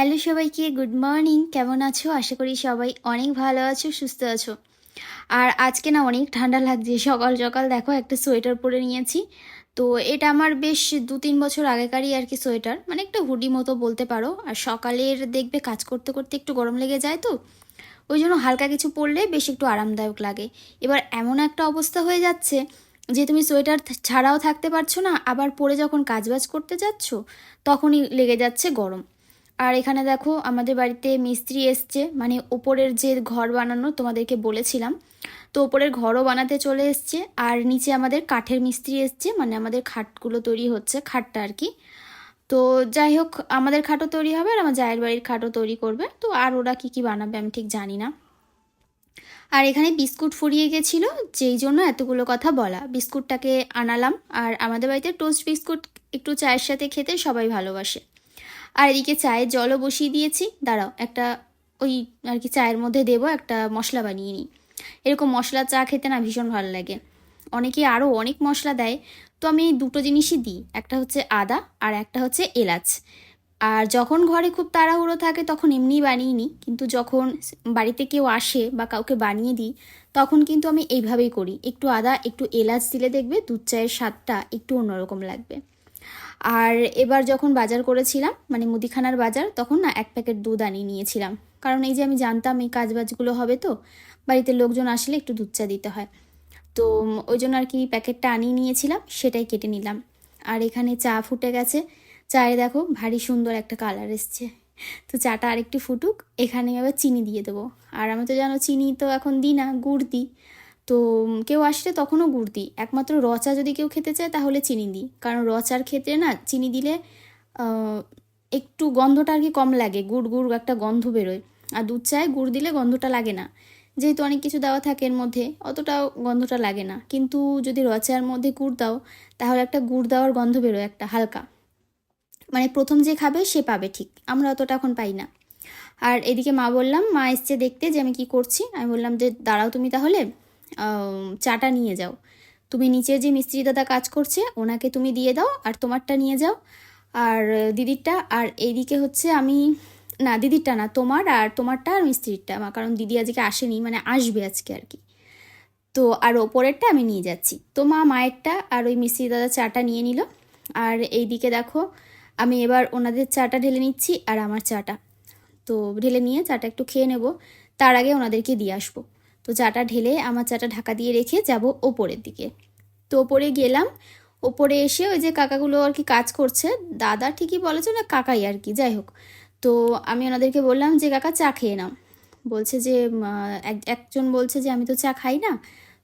Hello সবাইকে, good morning. কেমন আছো? আশা করি সবাই অনেক ভালো আছো, সুস্থ আছো। আর আজকে না অনেক ঠান্ডা লাগছে, সকাল সকাল দেখো একটা সোয়েটার পরে নিয়েছি। তো এটা আমার বেশ দু তিন বছর আগেকারই আর কি সোয়েটার মানে একটা হুডি মতো বলতে পারো। আর সকালের দেখবে কাজ করতে করতে একটু গরম লেগে যায় তো, ওই জন্য হালকা কিছু পরলে বেশ একটু আরামদায়ক লাগে। এবার এমন একটা অবস্থা হয়ে যাচ্ছে যে তুমি সোয়েটার ছাড়াও থাকতে পারছ না, আবার পরে যখন কাজবাজ করতে যাচ্ছ, তখনই লেগে যাচ্ছে গরম। আর এখানে দেখো আমাদের বাড়িতে মিস্ত্রি এসছে মানে ওপরের যে ঘর বানানো তোমাদেরকে বলেছিলাম। তো ওপরের ঘরও বানাতে চলে এসছে, আর নিচে আমাদের কাঠের মিস্ত্রি এসছে মানে আমাদের খাটগুলো তৈরি হচ্ছে, খাটটা আর কি। তো যাই হোক, আমাদের খাটও তৈরি হবে আর আমার জায়ের বাড়ির খাটও তৈরি করবে। তো আর ওরা কি কি বানাবে আমি ঠিক জানি না। আর এখানে বিস্কুট ফুরিয়ে গেছিল, যেই জন্য এতগুলো কথা বলা। বিস্কুটটাকে আনালাম, আর আমাদের বাড়িতে টোস্ট বিস্কুট একটু চায়ের সাথে খেতে সবাই ভালোবাসে। আর এদিকে চায়ের জলও বসিয়ে দিয়েছি। দাঁড়াও, একটা ওই আর কি চায়ের মধ্যে দেবো, একটা মশলা বানিয়ে নিই। এরকম মশলা চা খেতে না ভীষণ ভালো লাগে। অনেকে আরও অনেক মশলা দেয়। তো আমি দুটো জিনিসই দিই, একটা হচ্ছে আদা আর একটা হচ্ছে এলাচ। আর যখন ঘরে খুব তাড়াহুড়ো থাকে তখন এমনি বানিয়ে নিই, কিন্তু যখন বাড়িতে কেউ আসে বা কাউকে বানিয়ে দিই, তখন কিন্তু আমি এইভাবেই করি। একটু আদা, একটু এলাচ দিলে দেখবে দুধ চায়ের স্বাদটা একটু অন্যরকম লাগবে। আর এবার যখন বাজার করেছিলাম মানে মুদিখানার বাজার, তখন না এক প্যাকেট দুধ আনিয়ে নিয়েছিলাম। কারণ এই যে আমি জানতাম এই কাজবাজগুলো হবে তো, বাড়িতে লোকজন আসলে একটু দুধ চা দিতে হয়। তো ওই জন্য আর কি প্যাকেটটা আনিয়ে নিয়েছিলাম, সেটাই কেটে নিলাম। আর এখানে চা ফুটে গেছে। চায়ে দেখো ভারী সুন্দর একটা কালার এসছে। তো চাটা আরেকটু ফুটুক, এখানে আবার চিনি দিয়ে দেবো। আর আমি তো জানো চিনি তো এখন দিই না, গুড় দিই। তো কেউ আসলে তখনও গুড় দিই। একমাত্র রচা যদি কেউ খেতে চায়, তাহলে চিনি দিই। কারণ রচার ক্ষেত্রে না, চিনি দিলে একটু গন্ধটা আর কি কম লাগে, গুড় গুড় একটা গন্ধ বেরোয়। আর দুধ চায় গুড় দিলে গন্ধটা লাগে না। যেহেতু অনেক কিছু দেওয়া থাকে এর মধ্যে, অতটাও গন্ধটা লাগে না। কিন্তু যদি রচার মধ্যে গুড় দাও, তাহলে একটা গুড় দেওয়ার গন্ধ বেরোয়, একটা হালকা। মানে প্রথম যে খাবে, সে পাবে ঠিক। আমরা অতটা এখন পাই না। আর এদিকে মা বললাম, মা এসছে দেখতে যে আমি কি করছি। আমি বললাম যে, দাঁড়াও তুমি তাহলে। চাটা নিয়ে যাও। তুমি নিচে যে মিস্ত্রি দাদা কাজ করছে, ওনাকে তুমি দিয়ে দাও আর তোমারটা নিয়ে যাও। আর দিদিরটা, আর এইদিকে হচ্ছে আমি, না, দিদিরটা না, তোমার আর তোমারটা আর মিস্ত্রিরটা কারণ দিদি আজকে আসেনি মানে আসবে আজকে আর কি। তো, আর ওপরেরটা আমি নিয়ে যাচ্ছি। তো মা মায়েরটা আর ওই মিস্ত্রি দাদা চাটা নিয়ে নিল। আর এইদিকে দেখো, আমি এবার ওনাদের চাটা ঢেলে নিচ্ছি আর আমার চাটা। তো ঢেলে নিয়ে চাটা একটু খেয়ে নেব, তার আগে ওনাদেরকে দিয়ে আসব। তো চাটা ঢেলে আমার চাটা ঢাকা দিয়ে রেখে যাব ওপরের দিকে। তো ওপরে গেলাম, ওপরে এসে ওই যে কাকাগুলো আর কি কাজ করছে, দাদা ঠিকই বলেছে না কাকাই আর কি, যাই হোক। তো আমি ওনাদেরকে বললাম যে, কাকা চা খেয়ে নাও। বলছে যে একজন বলছে যে, আমি তো চা খাই না।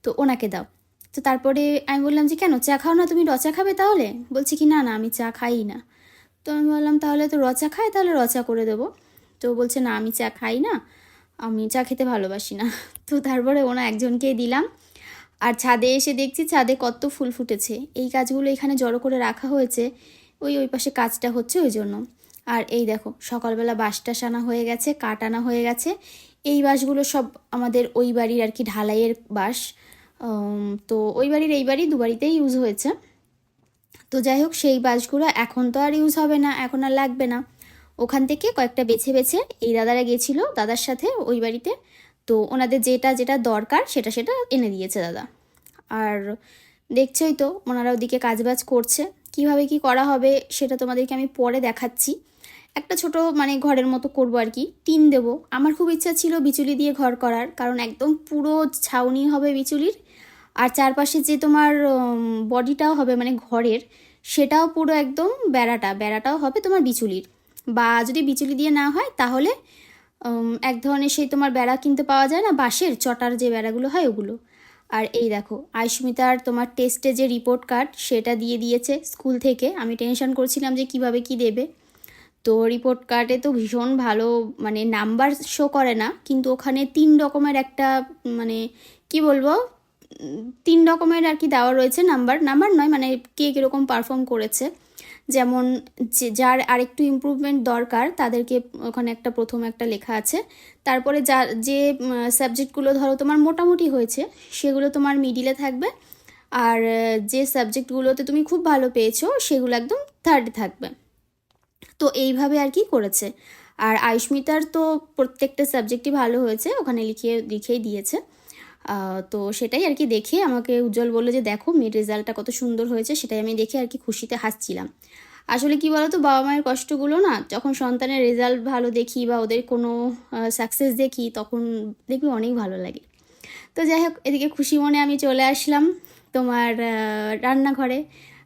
তো ওনাকে দাও। তো তারপরে আমি বললাম যে, কেন, চা খাও না, তুমি রচা খাবে তাহলে? বলছে কি, না না, আমি চা খাই না। তো আমি বললাম, তাহলে তো রচা খাই তাহলে রচা করে দেবো। তো বলছে, না, আমি চা খাই না। আমি চা খেতে ভালোবাসি না। তো তারপরে ওনা একজনকেই দিলাম। আর ছাদে এসে দেখছি ছাদে কত ফুল ফুটেছে। এই গাছগুলো এখানে জড়ো করে রাখা হয়েছে। ওই ওই পাশে কাজটা হচ্ছে ওই জন্য। আর এই দেখো, সকালবেলা বাঁশটা সানা হয়ে গেছে কাটানা হয়ে গেছে। এই বাঁশগুলো সব আমাদের ওই বাড়ির আর কি ঢালাইয়ের বাঁশ। তো ওই বাড়ির এই বাড়ি দু বাড়িতেই ইউজ হয়েছে। তো যাই হোক, সেই বাঁশগুলো এখন তো আর ইউজ হবে না, এখন আর লাগবে না। ওখান থেকে কয়েকটা বেছে বেছে এই দাদারা গেছিল দাদার সাথে ওই বাড়িতে। তো ওনাদের যেটা যেটা দরকার সেটা সেটা এনে দিয়েছে দাদা। আর দেখছই তো ওনারা ওদিকে কাজবাজ করছে। কীভাবে কি করা হবে সেটা তোমাদেরকে আমি পরে দেখাচ্ছি। একটা ছোট মানে ঘরের মতো করব আর কি, টিন দেবো। আমার খুব ইচ্ছা ছিল বিচুলি দিয়ে ঘর করার, কারণ একদম পুরো ছাউনি হবে বিচুলির। আর চারপাশে যে তোমার বডিটাও হবে মানে ঘরের, সেটাও পুরো একদম বেড়াটা, বেড়াটাও হবে তোমার বিচুলির। বা যদি বিচুলি দিয়ে না হয়, তাহলে এক ধরনের সেই তোমার বেড়া কিনতে পাওয়া যায় না, বাঁশের চটার যে বেড়াগুলো হয় ওগুলো। আর এই দেখো, আয়ুষ্মিতার তোমার টেস্টে যে রিপোর্ট কার্ড সেটা দিয়ে দিয়েছে স্কুল থেকে। আমি টেনশন করছিলাম যে কীভাবে কি দেবে। তো রিপোর্ট কার্ডে তো ভীষণ ভালো মানে নাম্বার শো করে না, কিন্তু ওখানে তিন রকমের একটা মানে কি বলব তিন রকমের আর কি দেওয়া রয়েছে নাম্বার নাম্বার নয় মানে কে কীরকম পারফর্ম করেছে। যেমন যে, যার আরেকটু ইম্প্রুভমেন্ট দরকার, তাদেরকে ওখানে একটা প্রথম একটা লেখা আছে। তারপরে যা, যে সাবজেক্টগুলো ধরো তোমার মোটামুটি হয়েছে, সেগুলো তোমার মিডিলে থাকবে। আর যে সাবজেক্টগুলোতে তুমি খুব ভালো পেয়েছ, সেগুলো একদম থার্ডে থাকবে। তো এইভাবে আর কি করেছে। আর আয়ুষ্মিতার তো প্রত্যেকটা সাবজেক্টই ভালো হয়েছে, ওখানে লিখিয়ে, লিখেই দিয়েছে। তো সেটাই আর কি দেখে আমাকে উজ্জ্বল বলল যে, দেখো, মেয়ের রেজাল্টটা কত সুন্দর হয়েছে, সেটাই আমি দেখে আর কি খুশিতে হাসছিলাম। আসলে কি বলতো, বাবা মায়ের কষ্টগুলো না, যখন সন্তানের রেজাল্ট ভালো দেখি বা ওদের কোনো সাকসেস দেখি, তখন দেখবি অনেক ভালো লাগে। তো যাই হোক, এদিকে খুশি মনে আমি চলে আসলাম তোমার রান্নাঘরে।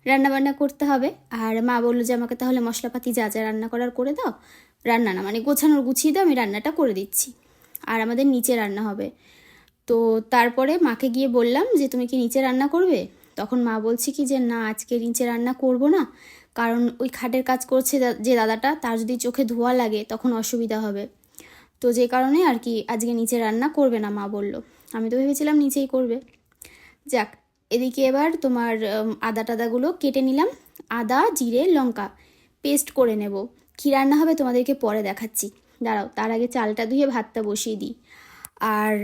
রান্না বান্না করতে হবে। আর মা বলল যে, আমাকে তাহলে মশলাপাতি যা যা রান্না করার করে দাও। রান্না না মানে গোছানোর, গুছিয়ে দাও, আমি রান্নাটা করে দিচ্ছি। আর আমাদের নিচে রান্না হবে। তো তারপরে মাকে গিয়ে বললাম যে, তুমি কি নিচে রান্না করবে? তখন মা বলছে কি যে, না, আজকে নিচে রান্না করব না। কারণ ওই খাটের কাজ করছে যে দাদাটা, তার যদি চোখে ধোয়া লাগে, তখন অসুবিধা হবে। তো যে কারণে আর কি আজকে নিচে রান্না করবে না, মা বলল। আমি তো ভেবেছিলাম নিচেই করবে। যাক, এদিকে এবার তোমার আদা টাদাগুলো কেটে নিলাম। আদা, জিরে, লঙ্কা পেস্ট করে নেব। কী রান্না হবে তোমাদেরকে পরে দেখাচ্ছি। দাঁড়াও, তার আগে চালটা ধুয়ে ভাতটা বসিয়ে দিই। আর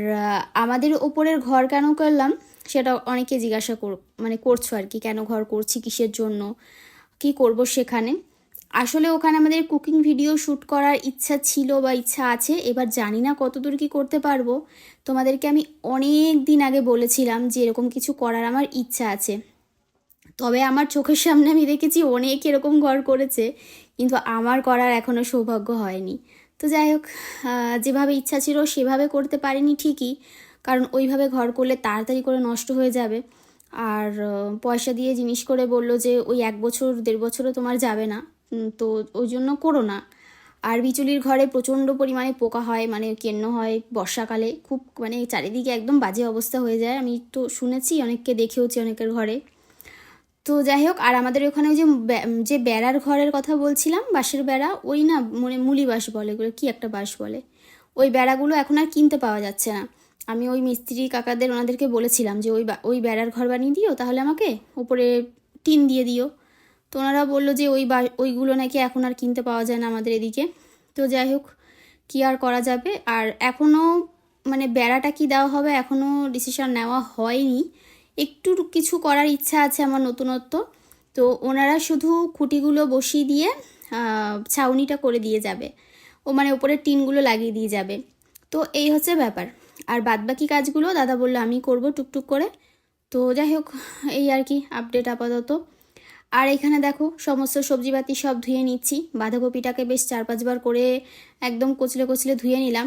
আমাদের ওপরের ঘর কেন করলাম সেটা অনেকে জিজ্ঞাসা কর মানে করছ আর কি, কেন ঘর করছি, কিসের জন্য, কি করব সেখানে। আসলে ওখানে আমাদের কুকিং ভিডিও শ্যুট করার ইচ্ছা ছিল বা ইচ্ছা আছে, এবার জানি না কতদূর কি করতে পারব। তোমাদেরকে আমি অনেক দিন আগে বলেছিলাম যে এরকম কিছু করার আমার ইচ্ছা আছে। তবে আমার চোখের সামনে আমি দেখেছি অনেক এরকম ঘর করেছে, কিন্তু আমার করার এখনও সৌভাগ্য হয়নি। তো যাই হোক যেভাবে ইচ্ছা ছিল সেভাবে করতে পারিনি ঠিকই, কারণ ওইভাবে ঘর করলে তাড়াতাড়ি করে নষ্ট হয়ে যাবে। আর পয়সা দিয়ে জিনিস করে বলল যে ওই এক বছর, দেড় বছরও তোমার যাবে না তো ওই জন্য করো না। আর বিচুলির ঘরে প্রচণ্ড পরিমাণে পোকা হয় মানে কেন্ন হয় বর্ষাকালে, খুব মানে চারিদিকে একদম বাজে অবস্থা হয়ে যায়। আমি তো শুনেছি, অনেককে দেখেওছি অনেকের ঘরে। তো যাই হোক, আর আমাদের ওখানে যে যে বেড়ার ঘরের কথা বলছিলাম, বাঁশের বেড়া, ওই না মানে মুলি বাঁশ বলে, ওগুলো কী একটা বাঁশ বলে। ওই বেড়াগুলো এখন আর কিনতে পাওয়া যাচ্ছে না। আমি ওই মিস্ত্রি কাকাদের ওনাদেরকে বলেছিলাম যে, ওই ওই বেড়ার ঘর বানিয়ে দিও, তাহলে আমাকে উপরে টিন দিয়ে দিও। তো ওনারা বলল যে, ওই বা, ওইগুলো নাকি এখন আর কিনতে পাওয়া যায় না আমাদের এদিকে। তো যাই হোক, কী আর করা যাবে? আর এখনও মানে বেড়াটা কি দেওয়া হবে এখনও ডিসিশন নেওয়া হয়নি। একটু কিছু করার ইচ্ছা আছে আমার নতুনত্ব। তো ওনারা শুধু খুঁটিগুলো বসিয়ে দিয়ে ছাউনিটা করে দিয়ে যাবে। ও মানে ওপরে টিনগুলো লাগিয়ে দিয়ে যাবে। তো এই হচ্ছে ব্যাপার। আর বাদবাকি কাজগুলো দাদা বলল আমি করব টুকটুক করে। তো যাই হোক, এই আর কি আপডেট আপাতত। আর এখানে দেখো, সমস্ত সবজিপাতি সব ধুয়ে নিচ্ছি। বাঁধাকপিটাকে বেশ চার পাঁচবার করে একদম কচলে কচলে ধুয়ে নিলাম।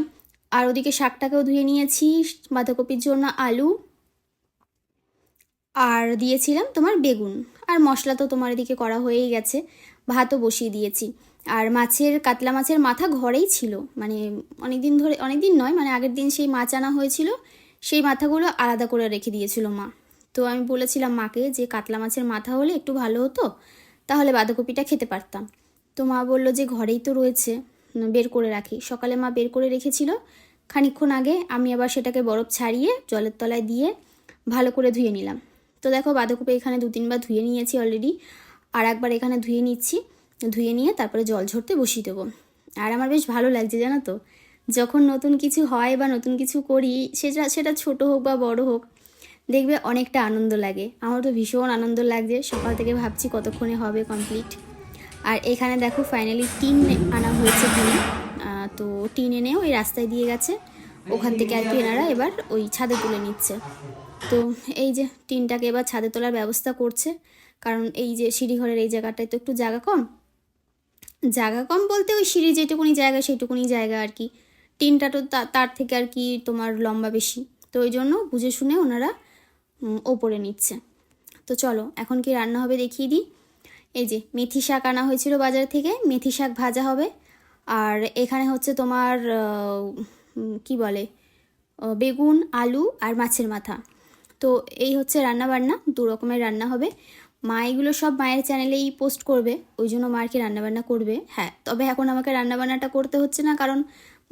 আর ওদিকে শাকটাকেও ধুয়ে নিয়েছি। বাঁধাকপির জন্য আলু আর দিয়েছিলাম তোমার বেগুন। আর মশলা তো তোমার এদিকে করা হয়েই গেছে। ভাতও বসিয়ে দিয়েছি। আর মাছের, কাতলা মাছের মাথা ঘরেই ছিল। মানে অনেক দিন ধরে অনেক দিন নয় মানে আগের দিন সেই মাছ আনা হয়েছিল, সেই মাথাগুলো আলাদা করে রেখে দিয়েছিল মা। তো আমি বলেছিলাম মাকে যে কাতলা মাছের মাথা হলে একটু ভালো হতো, তাহলে বাঁধাকপিটা খেতে পারতাম। তো মা বলল যে ঘরেই তো রয়েছে, বের করে রাখি। সকালে মা বের করে রেখেছিল। খানিকক্ষণ আগে আমি আবার সেটাকে বরফ ছাড়িয়ে জলের তলায় দিয়ে ভালো করে ধুয়ে নিলাম। তো দেখো বাঁধাকপি এখানে দু তিনবার ধুয়ে নিয়েছি অলরেডি আর একবার এখানে ধুয়ে নিচ্ছি। ধুয়ে নিয়ে তারপরে জল ঝরতে বসিয়ে দেবো। আর আমার বেশ ভালো লাগছে জানো তো? যখন নতুন কিছু হয় বা নতুন কিছু করি সেটা সেটা ছোট হোক বা বড় হোক দেখবে অনেকটা আনন্দ লাগে। আমার তো ভীষণ আনন্দ লাগছে। সকাল থেকে ভাবছি কতক্ষণে হবে কমপ্লিট আর এখানে দেখো ফাইনালি টিন আনা হয়েছে আহ, তো টিন এনে ওই রাস্তায় দিয়ে গেছে। ওখান থেকে আর কি এনারা এবার ওই ছাদে তুলে নিচ্ছে। তো এই যে টিনটাকে এবার ছাদে তোলার ব্যবস্থা করছে। কারণ এই যে সিঁড়িঘরের এই জায়গাটায় তো একটু জায়গা কম। জায়গা কম বলতে ওই সিঁড়ি যেটুকুনি জায়গা সেইটুকুনি জায়গা আর কি। টিনটা তো তার থেকে আর কি তোমার লম্বা বেশি। তো ওই জন্য বুঝে শুনে ওনারা ওপরে নিচ্ছে। তো চলো, এখন কি রান্না হবে দেখিয়ে দিই। এই যে মেথি শাক আনা হয়েছিল বাজার থেকে, মেথি শাক ভাজা হবে। আর এখানে হচ্ছে তোমার কি বলে বেগুন, আলু আর মাছের মাথা। তো এই হচ্ছে রান্না বান্না দু রকমের রান্না হবে। মা এগুলো সব মায়ের চ্যানেলেই পোস্ট করবে, ওই জন্য মা কি রান্নাবান্না করবে। হ্যাঁ তবে এখন আমাকে রান্নাবান্নাটা করতে হচ্ছে না, কারণ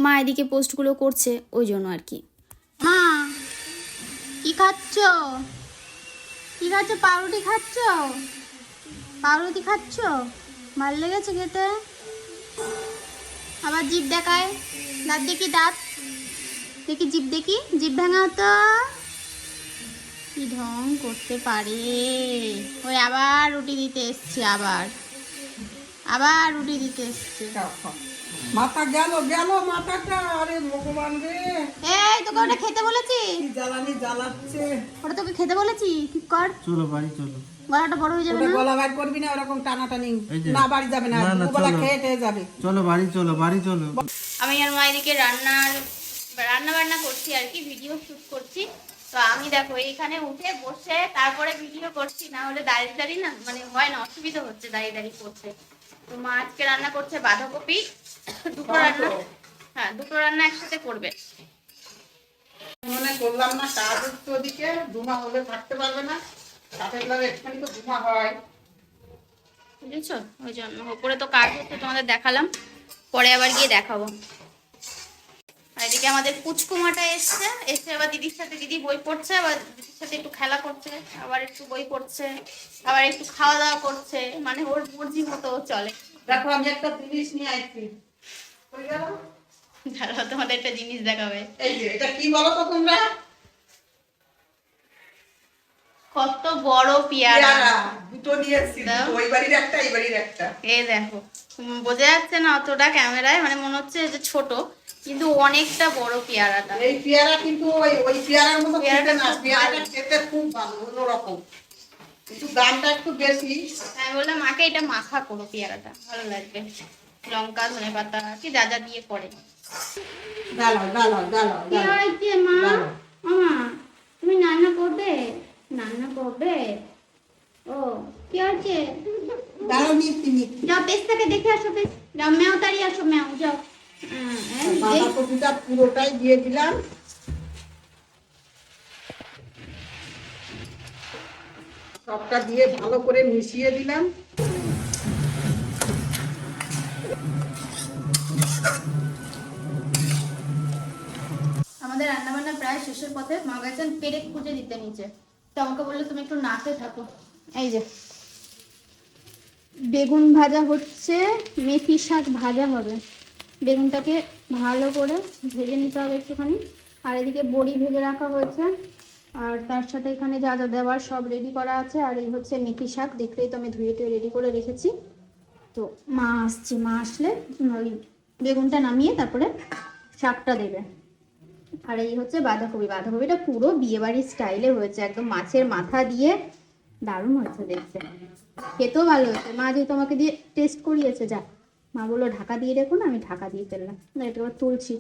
মা এদিকে পোস্টগুলো করছে, ওই জন্য আর কি মা, কি খাচ্ছ? কি খাচ্ছ? পাউরুটি খাচ্ছ? পাউরুটি খাচ্ছ? ভালো লেগেছে খেতে? আবার জিভ দেখায়। দাঁত দেখি দাঁত। দেখি জিভ দেখি, জিভ ভাঙা হতো কি ঢং করতে পারে। ওই আবার রুটি দিতে এসছে আবার। আবার রুটি দিতে এসছে। মাথা গেল গেল মাথাটা আরে ভগবান রে। এই তোকে ওটা খেতে বলেছি? জ্বালানি জ্বালাচ্ছে? ওটা তোকে খেতে বলেছি? কি কর? চলো বাড়ি চলো। গলাটা বড় হয়ে যাবে না? গলা বাইর করবি না ওরকম টানাটানি। না বাড়ি যাবে না না, খেয়ে টেয়ে যাবে। চলো বাড়ি চলো বাড়ি চলো। আমি আর মা এদিকে রান্নার রান্না বান্না করছি আর কি ভিডিও শুট করছি। তো আমি দেখো এইখানে উঠে বসে তারপরে ভিডিও করছি না হলে দাঁড়িয়ে দাঁড়িয়ে না মানে হয় না অসুবিধা হচ্ছে দাঁড়িয়ে দাঁড়িয়ে করতে। তো মা আজকে রান্না করছে বাঁধাকপি দুটো রান্না হ্যাঁ দুটো রান্না একসাথে করবে। মনে করলাম না কাজ ওদিকে ধুমা হলে থাকতে পারবে না। কাঠের লাগে একটুখানি তো ধুমা হয়। বুঝেছ? ওই জন্য। ওপরে তো কাজ হচ্ছে তোমাদের দেখালাম। পরে আবার গিয়ে দেখাবো। আর এদিকে আমাদের পুচকুমাটা এসছে এসে আবার দিদির সাথে দিদি বই পড়ছে আবার দিদির সাথে একটু খেলা করছে আবার একটু বই পড়ছে আবার একটু খাওয়া দাওয়া করছে মানে ওর মর্জি মতো চলে। দেখো আমি একটা জিনিস নিয়ে আসছি? দাঁড়াও তোমাদের একটা জিনিস দেখাবে। এই যে এটা কি বলো তো তোমরা? কত বড় পেয়ারা। দুটো নিয়ে এসছি দাও। দুটো, ওই বাড়ির একটা এই বাড়ির একটা। এই দেখো বোঝা যাচ্ছে না অতটা ক্যামেরায় মানে মনে হচ্ছে যে ছোট কিন্তু অনেকটা বড় পেয়ারাটা। এই পেয়ারা কিন্তু ওই ওই পেয়ারার মতো খেতে না পেয়ারাটা খেতে খুব ভালো অন্যরকম। কিন্তু দামটা একটু বেশি। আমি বললাম মাকে এটা মাখা করো পেয়ারাটা ভালো লাগবে। লঙ্কা ধনে পাতা কি যা যা দিয়ে করে। দাঁড়াও দাঁড়াও দাঁড়াও কি হয়েছে মা। মামা তুমি রান্না করবে? রান্না করবে ও কি হয়েছে? দাঁড়াও নিচ্ছি নিচ্ছি যাও পেস্তাকে দেখে আসো পেস যাও ম্যাও তাড়িয়ে আসো ম্যাও যাও। হ্যাঁ, হ্যাঁ, বাঁধাকপিটা পুরোটাই দিয়ে দিলাম। সবটা দিয়ে ভালো করে মিশিয়ে দিলাম। আমাদের রান্নাবান্না প্রায় শেষের পথে মা গেছেন পেরেক খুঁজে দিতে নিচে। আমাকে বলল তুমি একটু নাতে থাকো। এই যে। বেগুন ভাজা হচ্ছে, মেথি শাক ভাজা হবে। বেগুনটাকে ভালো করে ভেজে নিতে হবে একটুখানি। আর এদিকে বড়ি ভেজে রাখা হয়েছে। আর তার সাথে এখানে যা যা দেওয়ার সব রেডি করা আছে। আর এই হচ্ছে মেথি শাক। দেখলেই তো আমি ধুয়ে টুয়ে রেডি করে রেখেছি। তো মা আসছে, মা আসলে ওই বেগুনটা নামিয়ে তারপরে শাকটা দেবে। আর এই হচ্ছে বাঁধাকপি। বাঁধাকপিটা পুরো বিয়ে বাড়ির স্টাইলে হয়েছে, একদম মাছের মাথা দিয়ে। দারুণ হয়েছে দেখতে। খেতেও ভালো হয়েছে। মা যেহেতু আমাকে দিয়ে টেস্ট করিয়েছে, যা। মা বলল, ঢাকা দিয়ে রেখো না, আমি ঢাকা দিয়ে ফেললাম এটা আবার তুলছি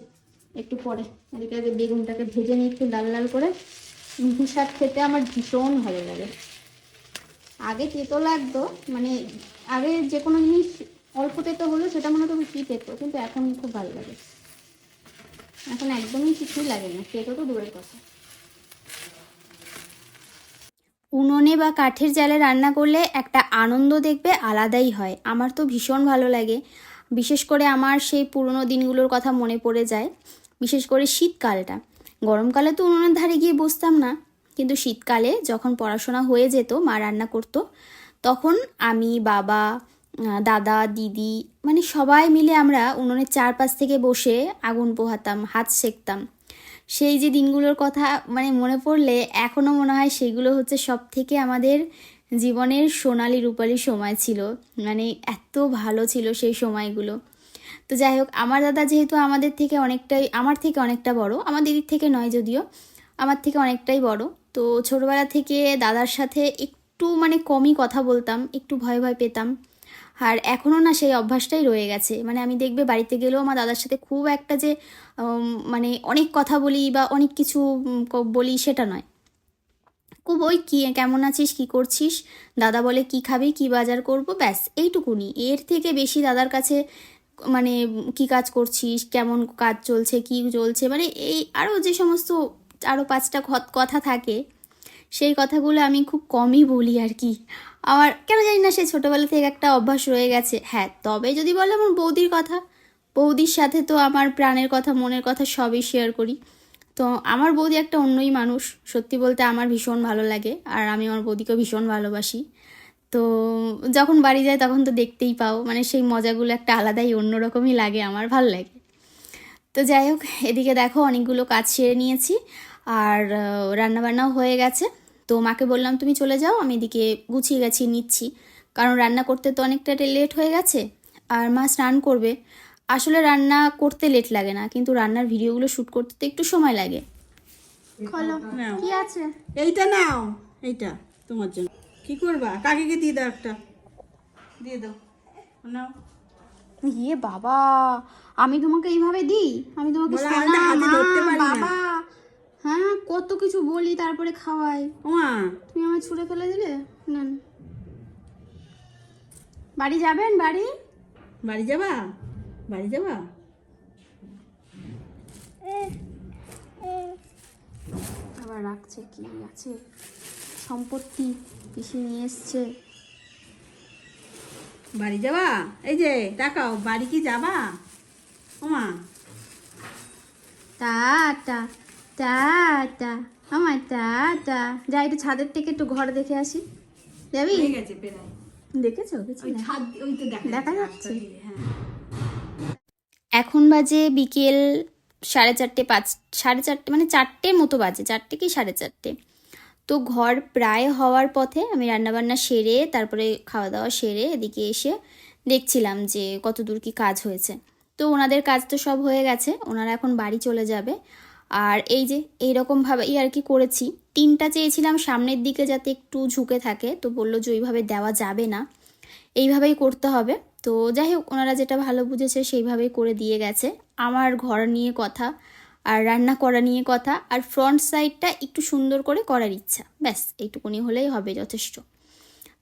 একটু পরে। এদিকে আগে বেগুনটাকে ভেজে নিই একটু লাল লাল করে। শাক খেতে আমার ভীষণ ভালো লাগে। আগে তেতো লাগতো মানে আগে যে কোনো জিনিস অল্প তেতো হলো সেটা মনে হতো কি তেতো, কিন্তু এখন খুব ভালো লাগে। এখন একদমই কিছুই লাগে না সেটা তো দূরের কথা। উনুনে বা কাঠের জালে রান্না করলে একটা আনন্দ দেখবে আলাদাই হয়। আমার তো ভীষণ ভালো লাগে। বিশেষ করে আমার সেই পুরনো দিনগুলোর কথা মনে পড়ে যায়। বিশেষ করে শীতকালটা। গরমকালে তো উনুনের ধারে গিয়ে বসতাম না। কিন্তু শীতকালে যখন পড়াশোনা হয়ে যেত, মা রান্না করতো, তখন আমি, বাবা দাদা, দিদি মানে সবাই মিলে আমরা উনুনের চারপাশ থেকে বসে আগুন পোহাতাম, হাত সেকতাম। সেই যে দিনগুলোর কথা মানে মনে পড়লে এখনও মনে হয় সেগুলো হচ্ছে সব থেকে আমাদের জীবনের সোনালি, রূপালি সময় ছিল। মানে এত ভালো ছিল সেই সময়গুলো। তো যাই হোক, আমার দাদা যেহেতু আমাদের থেকে অনেকটাই, আমার থেকে অনেকটা বড়, আমার দিদির থেকে নয় যদিও, আমার থেকে অনেকটাই বড়। তো ছোটবেলা থেকে দাদার সাথে একটু মানে কমই কথা বলতাম, একটু ভয় ভয় পেতাম। আর এখনও না সেই অভ্যাসটাই রয়ে গেছে। মানে আমি দেখবে বাড়িতে গেলেও আমার দাদার সাথে খুব একটা যে মানে অনেক কথা বলি বা অনেক কিছু বলি সেটা নয়। খুব ওই কি, কেমন আছিস, কি করছিস? দাদা বলে কি খাবি, কি বাজার করব? ব্যাস, এইটুকুনি। এর থেকে বেশি দাদার কাছে মানে কি কাজ করছিস, কেমন কাজ চলছে, কি চলছে? মানে এই আরও যে সমস্ত আরও পাঁচটা কথা থাকে, সেই কথাগুলো আমি খুব কমই বলি আর কি। আমার কেন জানি না সে ছোটোবেলা থেকে একটা অভ্যাস রয়ে গেছে। হ্যাঁ তবে যদি বলে আমার বৌদির কথা, বৌদির সাথে তো আমার প্রাণের কথা, মনের কথা সবই শেয়ার করি। তো আমার বৌদি একটা অন্যই মানুষ, সত্যি বলতে আমার ভীষণ ভালো লাগে আর আমি আমার বৌদিকেও ভীষণ ভালোবাসি। তো যখন বাড়ি যায় তখন তো দেখতেই পাও মানে সেই মজাগুলো একটা আলাদাই, অন্যরকমই লাগে আমার, ভালো লাগে। তো যাই হোক, এদিকে দেখো অনেকগুলো কাজ সেরে নিয়েছি আর রান্নাবান্নাও হয়ে গেছে। তো মাকে বললাম তুমি চলে যাও আমি এদিকে গুছিয়ে গেছি নিচ্ছি। কারণ রান্না করতে তো অনেকটা লেট হয়ে গেছে আর মা স্নান করবে। আসলে রান্না করতে লেট লাগে না কিন্তু রান্নার ভিডিওগুলো শ্যুট করতে তো একটু সময় লাগে। খোলো নাও। কি আছে? এইটা নাও এইটা তোমার জন্য। কি করবা? কাকিকে দিয়ে দাও একটা? দিয়ে দাও। নাও। ইয়ে বাবা আমি তোমাকে এইভাবে দিই? আমি তোমাকে বাবা। হ্যাঁ কত কিছু বলি তারপরে খাওয়াই। ওমা। তুমি আমায় ছুঁড়ে ফেলে দিলে? নেন। বাড়ি যাবেন? বাড়ি? বাড়ি যাবা? বাড়ি যাবা? আবার রাখছে কি আছে? সম্পত্তি পিসি নিয়ে এসছে। বাড়ি যাবা? এই যে তাকাও বাড়ি কি যাবা? ওমা। টাটা টাটা আমার টাটা যাই একটু ছাদের থেকে একটু ঘর দেখে আসি। যাবি? দেখেছ? কিছু ওই না? ছাদ ওই তো দেখা দেখা যাচ্ছে যাচ্ছে? হ্যাঁ। এখন বাজে বিকেল সাড়ে চারটে পাঁচ সাড়ে চারটে মানে চারটের মতো বাজে চারটে কি সাড়ে চারটে। তো ঘর প্রায় হওয়ার পথে আমি রান্নাবান্না সেরে তারপরে খাওয়া দাওয়া সেরে এদিকে এসে দেখছিলাম যে কত দূর কি কাজ হয়েছে। তো ওনাদের কাজ তো সব হয়ে গেছে ওনারা এখন বাড়ি চলে যাবে। আর এই যে এইরকমভাবেই আর কি করেছি। টিনটা চেয়েছিলাম সামনের দিকে যাতে একটু ঝুঁকে থাকে, তো বলল যে ওইভাবে দেওয়া যাবে না। এইভাবেই করতে হবে। তো যাই হোক, ওনারা যেটা ভালো বুঝেছে সেইভাবেই করে দিয়ে গেছে। আমার ঘর নিয়ে কথা, আর রান্না করা নিয়ে কথা, আর ফ্রন্ট সাইডটা একটু সুন্দর করে করার ইচ্ছা। ব্যাস, এইটুকুনি হলেই হবে যথেষ্ট।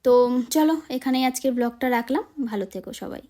তো চলো, এখানেই আজকের ব্লগটা রাখলাম। ভালো থেকো সবাই।